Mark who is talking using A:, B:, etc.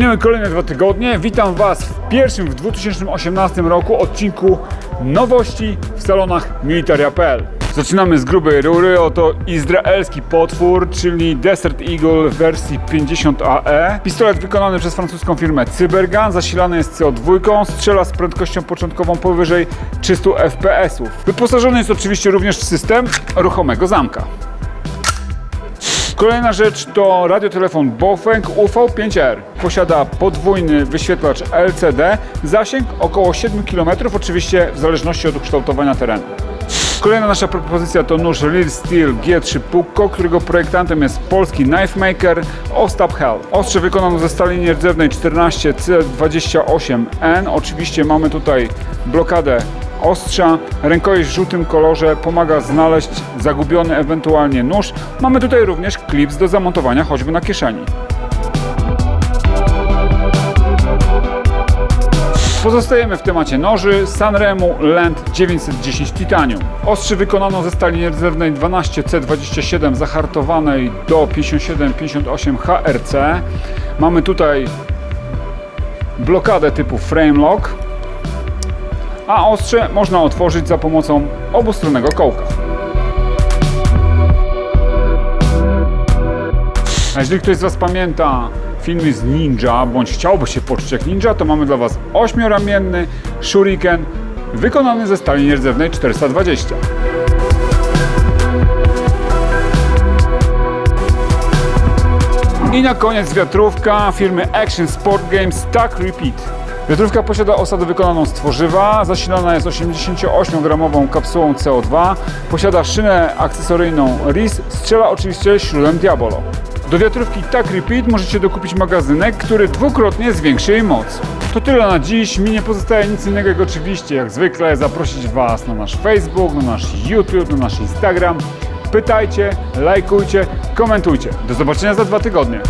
A: Minęły kolejne dwa tygodnie. Witam Was w pierwszym w 2018 roku odcinku nowości w salonach Militaria.pl. Zaczynamy z grubej rury. Oto izraelski potwór, czyli Desert Eagle w wersji 50AE. Pistolet wykonany przez francuską firmę Cybergun, zasilany jest CO2, strzela z prędkością początkową powyżej 300 fps. Wyposażony jest oczywiście również w system ruchomego zamka. Kolejna rzecz to radiotelefon Bofeng UV5R. Posiada podwójny wyświetlacz LCD, zasięg około 7 km, oczywiście w zależności od ukształtowania terenu. Kolejna nasza propozycja to nóż Real Steel G3 Pukko, którego projektantem jest polski knife maker Ostap Hell. Ostrze wykonano ze stali nierdzewnej 14C28N. Oczywiście mamy tutaj blokadę ostrza. Rękojeść w żółtym kolorze pomaga znaleźć zagubiony ewentualnie nóż. Mamy tutaj również klips do zamontowania choćby na kieszeni. Pozostajemy w temacie noży Sanremu Land 910 Titanium. Ostrze wykonano ze stali nierdzewnej 12C27 zahartowanej do 57-58 HRC. Mamy tutaj blokadę typu frame lock, a ostrze można otworzyć za pomocą obustronnego kołka. A jeżeli ktoś z Was pamięta filmy z ninja, bądź chciałby się poczuć jak ninja, to mamy dla Was ośmioramienny shuriken wykonany ze stali nierdzewnej 420. I na koniec wiatrówka firmy Action Sport Games Tac Repeat. Wiatrówka posiada osadę wykonaną z tworzywa, zasilana jest 88-gramową kapsułą CO2, posiada szynę akcesoryjną RIS, strzela oczywiście śrubem Diabolo. Do wiatrówki Tak Repeat możecie dokupić magazynek, który dwukrotnie zwiększy jej moc. To tyle na dziś, mi nie pozostaje nic innego jak oczywiście, jak zwykle, zaprosić Was na nasz Facebook, na nasz YouTube, na nasz Instagram. Pytajcie, lajkujcie, komentujcie. Do zobaczenia za dwa tygodnie.